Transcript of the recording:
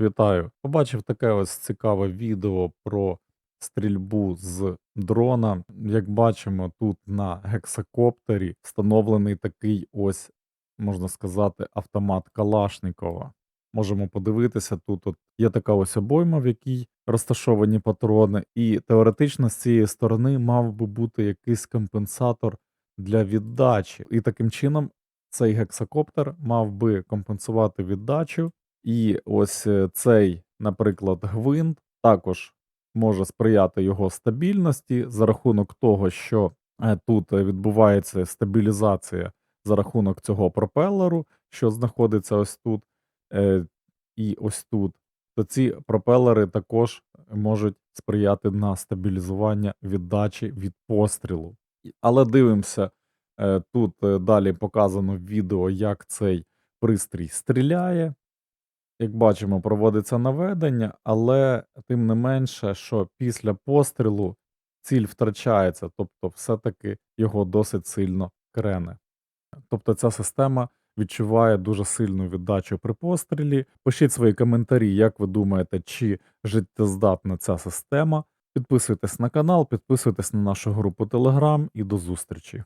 Вітаю! Побачив таке ось цікаве відео про стрільбу з дрона. Як бачимо, тут на гексакоптері встановлений такий ось, можна сказати, автомат Калашникова. Можемо подивитися, тут от є така ось обойма, в якій розташовані патрони, і теоретично з цієї сторони мав би бути якийсь компенсатор для віддачі. І таким чином цей гексакоптер мав би компенсувати віддачу. І ось е, цей, наприклад, гвинт також може сприяти його стабільності за рахунок того, що е, тут е, відбувається стабілізація за рахунок цього пропелеру, що знаходиться ось тут і ось тут. То ці пропелери також можуть сприяти на стабілізування віддачі від пострілу. Але дивимося, тут далі показано відео, як цей пристрій стріляє. Як бачимо, проводиться наведення, але тим не менше, що після пострілу ціль втрачається, тобто все-таки його досить сильно крене. Тобто ця система відчуває дуже сильну віддачу при пострілі. Пишіть свої коментарі, як ви думаєте, чи життєздатна ця система. Підписуйтесь на канал, підписуйтесь на нашу групу Telegram і до зустрічі.